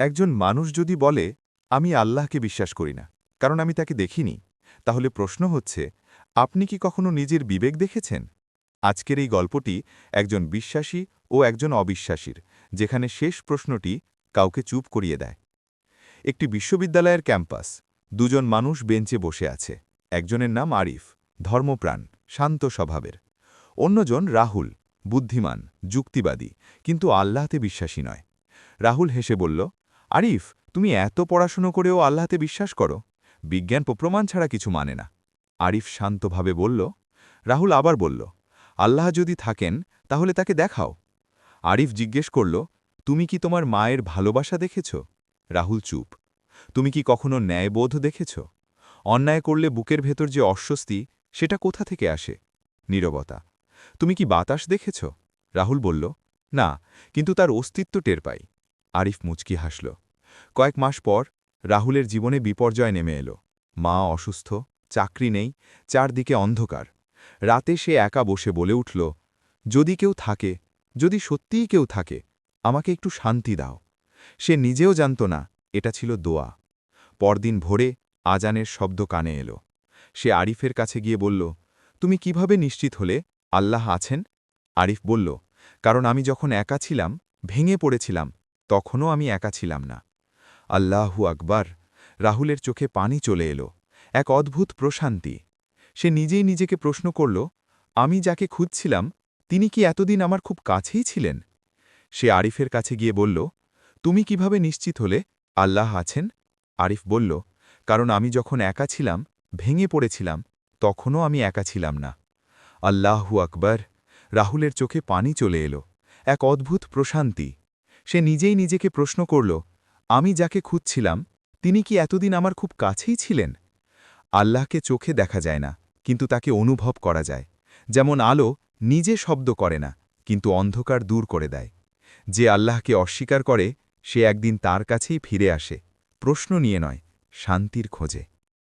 একজন মানুষ যদি বলে, আমি আল্লাহকে বিশ্বাস করি না, কারণ আমি তাকে দেখিনি, তাহলে প্রশ্ন হচ্ছে, আপনি কি কখনো নিজের বিবেক দেখেছেন? আজকের এই গল্পটি একজন বিশ্বাসী ও একজন অবিশ্বাসীর, যেখানে শেষ প্রশ্নটি কাউকে চুপ করিয়ে দেয়। একটি বিশ্ববিদ্যালয়ের ক্যাম্পাস, দুজন মানুষ বেঞ্চে বসে আছে, একজনের নাম আরিফ, ধর্মপ্রাণ, শান্ত স্বভাবের। অন্যজন রাহুল, বুদ্ধিমান, যুক্তিবাদী, কিন্তু আল্লাহতে বিশ্বাসী নয়। রাহুল হেসে বলল আরিফ, তুমি এত পড়াশুনো করেও আল্লাহতে বিশ্বাস করো? বিজ্ঞান প্রমাণ ছাড়া কিছু মানে না। আরিফ শান্তভাবে বলল, রাহুল আবার বলল, আল্লাহ যদি থাকেন, তাহলে তাকে দেখাও। আরিফ জিজ্ঞেস করল, তুমি কি তোমার মায়ের ভালোবাসা দেখেছ? রাহুল চুপ, তুমি কি কখনো ন্যায়বোধ দেখেছ? অন্যায় করলে বুকের ভেতর যে অস্বস্তি, সেটা কোথা থেকে আসে? নীরবতা, তুমি কি বাতাস দেখেছ? রাহুল বলল, না, কিন্তু তার অস্তিত্ব টের পাই। আরিফ মুচকি হাসল কয়েক মাস পর রাহুলের জীবনে বিপর্যয় নেমে এলো। মা অসুস্থ, চাকরি নেই, চারদিকে অন্ধকার। রাতে সে একা বসে বলে উঠল, যদি কেউ থাকে, যদি সত্যিই কেউ থাকে, আমাকে একটু শান্তি দাও। সে নিজেও জানত না, এটা ছিল দোয়া। পরদিন ভোরে আজানের শব্দ কানে এলো। সে আরিফের কাছে গিয়ে বলল, তুমি কীভাবে নিশ্চিত হলে? আল্লাহ আছেন? আরিফ বলল, কারণ আমি যখন একা ছিলাম, ভেঙে পড়েছিলাম, তখনও আমি একা ছিলাম না। আল্লাহু আকবার। রাহুলের চোখে পানি চলে এলো। এক অদ্ভুত প্রশান্তি। সে নিজেই নিজেকে প্রশ্ন করল, আমি যাকে খুঁজছিলাম, তিনি কি এতদিন আমার খুব কাছেই ছিলেন? সে আরিফের কাছে গিয়ে বলল, তুমি কীভাবে নিশ্চিত হলে আল্লাহ আছেন? আরিফ বলল, কারণ আমি যখন একা ছিলাম, ভেঙে পড়েছিলাম, তখনও আমি একা ছিলাম না। আল্লাহু আকবর। রাহুলের চোখে পানি চলে এলো। এক অদ্ভুত প্রশান্তি। সে নিজেই নিজেকে প্রশ্ন করল আমি যাকে খুঁজছিলাম, তিনি কি এতদিন আমার খুব কাছেই ছিলেন? আল্লাহকে চোখে দেখা যায় না, কিন্তু তাকে অনুভব করা যায়। যেমন আলো নিজে শব্দ করে না, কিন্তু অন্ধকার দূর করে দেয়। যে আল্লাহকে অস্বীকার করে, সে একদিন তার কাছেই ফিরে আসে। প্রশ্ন নিয়ে নয়, শান্তির খোঁজে।